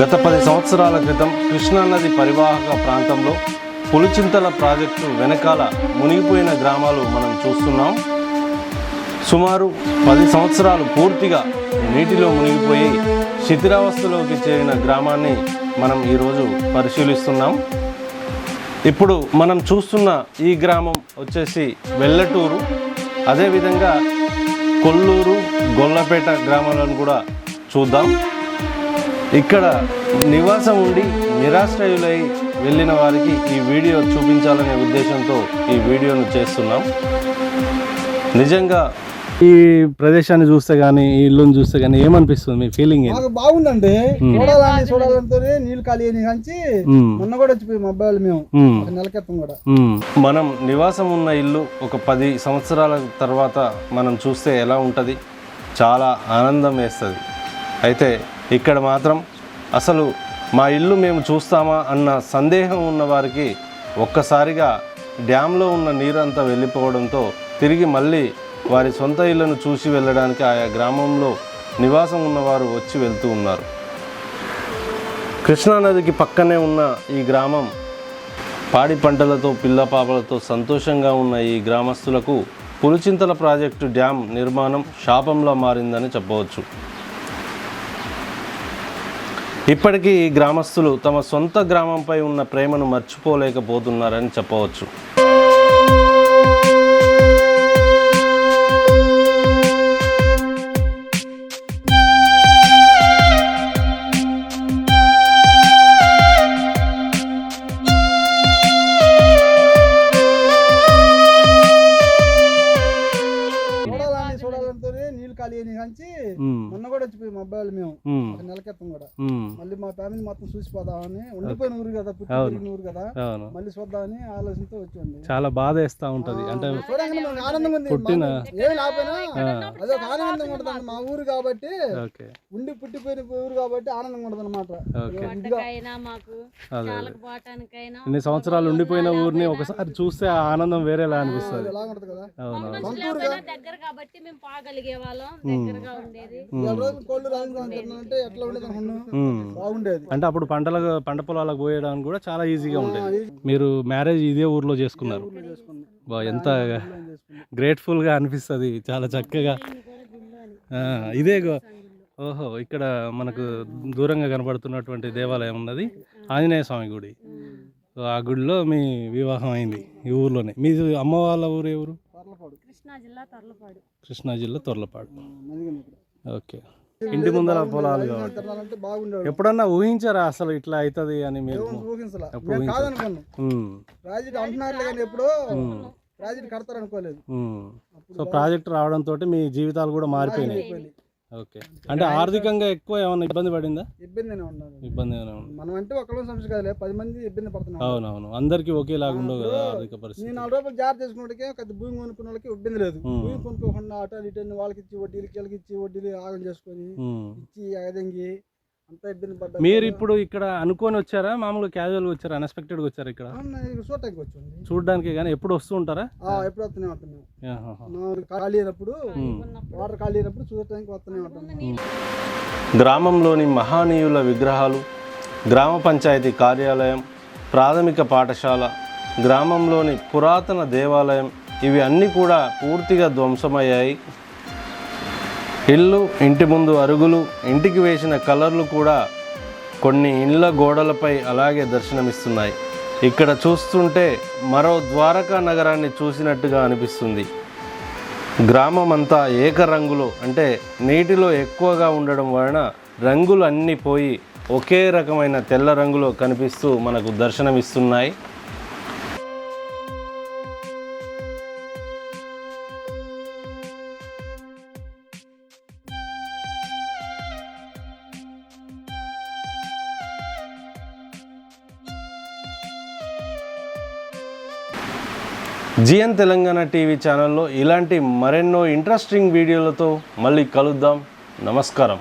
గత పది సంవత్సరాల క్రితం కృష్ణానది పరివాహక ప్రాంతంలో పులిచింతల ప్రాజెక్టు వెనకాల మునిగిపోయిన గ్రామాలు మనం చూస్తున్నాం. సుమారు పది సంవత్సరాలు పూర్తిగా నీటిలో మునిగిపోయి శిథిరావస్థలోకి చేరిన గ్రామాన్ని మనం ఈరోజు పరిశీలిస్తున్నాం. ఇప్పుడు మనం చూస్తున్న ఈ గ్రామం వచ్చేసి వెల్లటూరు. అదేవిధంగా కొల్లూరు గొల్లపేట గ్రామాలను కూడా చూద్దాం. ఇక్కడ నివాసం ఉండి నిరాశ్రయులై వెళ్ళిన వారికి ఈ వీడియో చూపించాలనే ఉద్దేశంతో ఈ వీడియోను చేస్తున్నాం. నిజంగా ఈ ప్రదేశాన్ని చూస్తే కానీ ఈ ఇల్లుని చూస్తే కానీ ఏమనిపిస్తుంది మీ ఫీలింగ్ బాగుందండి. చూడాలని చూడాలంటేనే నీళ్ళు ఖాళీ మ్మ్. మొన్న కూడా వచ్చిపోయి మా అబ్బాయిలు మేము నెల క్రితం కూడా. మనం నివాసం ఉన్న ఇల్లు ఒక పది సంవత్సరాల తర్వాత మనం చూస్తే ఎలా ఉంటుంది? చాలా ఆనందం వేస్తుంది. అయితే ఇక్కడ మాత్రం అసలు మా ఇల్లు మేము చూస్తామా అన్న సందేహం ఉన్న వారికి ఒక్కసారిగా డ్యాంలో ఉన్న నీరంతా వెళ్ళిపోవడంతో తిరిగి మళ్ళీ వారి సొంత ఇళ్ళను చూసి వెళ్ళడానికి ఆయా గ్రామంలో నివాసం ఉన్నవారు వచ్చి వెళ్తూ ఉన్నారు. కృష్ణానదికి పక్కనే ఉన్న ఈ గ్రామం పాడి పంటలతో పిల్ల పాపలతో సంతోషంగా ఉన్న ఈ గ్రామస్తులకు పులిచింతల ప్రాజెక్టు డ్యాం నిర్మాణం శాపంలా మారిందని చెప్పవచ్చు. ఇప్పటికీ ఈ గ్రామస్తులు తమ సొంత గ్రామంపై ఉన్న ప్రేమను మర్చిపోలేకపోతున్నారని చెప్పవచ్చు. నీళ్ళు ఖాళీ అయినాయి. మొన్న కూడా వచ్చిపోయి మా అబ్బాయిలు మేము. ఒక నెల క్రితం కూడా. మళ్ళీ మా ఫ్యామిలీ మొత్తం చూసిపోదామని ఉండిపోయిన ఊరు కదా పుట్టి అవును. పెరిగిన ఊరు కదా. మళ్ళీ చూద్దామని ఆలోచనతో వచ్చండి చాలా బాధ వేస్తూ ఉంటుంది. అంటే ఉంది. పుట్టిన- ఏమి లేకపోయినా అదొక ఆనందంగా ఉంటుంది మా ఊరు కాబట్టి ఓకే. ఉండి పుట్టిపోయిన ఊరు కాబట్టి ఆనందంగా ఉంటుంది అనమాట అదే ఇన్ని సంవత్సరాలు ఉండిపోయిన ఊరిని ఒకసారి చూస్తే ఆ ఆనందం వేరేలా అనిపిస్తుంది. ఎలా ఉంటుంది కదా. అవును అంటే అప్పుడు పంటల పంట పొలాలకు పోయడానికి కూడా చాలా ఈజీగా ఉండేది. మీరు మ్యారేజ్ ఇదే ఊర్లో చేసుకున్నారు. బా ఎంత చేసుకున్నాం. గ్రేట్ఫుల్గా అనిపిస్తుంది చాలా చక్కగా. ఆ, ఇదే గో- ఓహో ఇక్కడ మనకు దూరంగా కనబడుతున్నటువంటి దేవాలయం ఉన్నది. ఆంజనేయ స్వామి గుడి. ఆ గుడిలో మీ వివాహం అయింది ఈ ఊర్లోనే. మీ అమ్మ వాళ్ళ ఊరు ఎవరు కృష్ణా జిల్లా తర్లపాడు. కృష్ణా జిల్లా తొర్లపాడు. మదిగండి ఇక్కడ. ఓకే. ఇంటి ముందర పొలాలు కాబట్టి. ఎప్పుడన్నా ఊహించారా అసలు ఇట్లా అవుతుంది అని మీరు? ప్రాజెక్ట్ అంటున్నారు కానీ ఎప్పుడు ప్రాజెక్ట్ కడతారు అనుకోలేదు. సో ప్రాజెక్ట్ రావడంతో మీ జీవితాలు కూడా మారిపోయినాయి. ఓకే. అంటే ఆర్థికంగా ఎక్కువ ఏమైనా ఇబ్బంది పడిందా? ఇబ్బందినే ఉన్నాను ఇబ్బంది? మనం అంటే ఒకళ్ళ సమస్య కాదులే పది మంది ఇబ్బంది పడుతున్నాం. అవునవును. అందరికీ ఒకేలాగా ఉండవు కదా ఆర్థిక పరిస్థితి. నేను నాలుగు రూపాయలు జాగ్రత్త చేసుకున్నట్టుకే భూమి కొనుక్కున్న వాళ్ళకి ఇబ్బంది లేదు. భూమి కొనుక్కోకుండా అటు ఇటు అని వాళ్ళకి ఇచ్చి వడ్డీలు వీళ్ళకి ఇచ్చి వడ్డీలు ఆగం చేసుకొని. ఇచ్చి పడ్డా మీరు ఇప్పుడు ఇక్కడ అనుకొని వచ్చారా? మామూలుగా క్యాజువల్గా వచ్చారా? అన్ఎక్స్పెక్టెడ్గా వచ్చారా ఇక్కడ? చూడటానికి వచ్చింది చూడడానికి కానీ ఎప్పుడు వస్తూ ఉంటారా? ఎప్పుడు వస్తూనే ఉంటాం ఖాళీ అయినప్పుడు వాటర్ ఖాళీ అయినప్పుడు చూడటానికి వస్తూనే ఉంటాం. గ్రామంలోని మహానీయుల విగ్రహాలు గ్రామ పంచాయతీ కార్యాలయం ప్రాథమిక పాఠశాల గ్రామంలోని పురాతన దేవాలయం ఇవి అన్నీ కూడా పూర్తిగా ధ్వంసమయ్యాయి. ఇల్లు ఇంటి ముందు అరుగులు ఇంటికి వేసిన కలర్లు కూడా కొన్ని ఇండ్ల గోడలపై అలాగే దర్శనమిస్తున్నాయి. ఇక్కడ చూస్తుంటే మరో ద్వారకా నగరాన్ని చూసినట్టుగా అనిపిస్తుంది. గ్రామం అంతా ఏకరంగులో అంటే నీటిలో ఎక్కువగా ఉండడం వలన రంగులు అన్నీ పోయి ఒకే రకమైన తెల్ల రంగులో కనిపిస్తూ మనకు దర్శనమిస్తున్నాయి. జిఎన్ తెలంగాణ టీవీ ఛానల్లో ఇలాంటి మరెన్నో ఇంట్రెస్టింగ్ వీడియోలతో మళ్ళీ కలుద్దాం. నమస్కారం.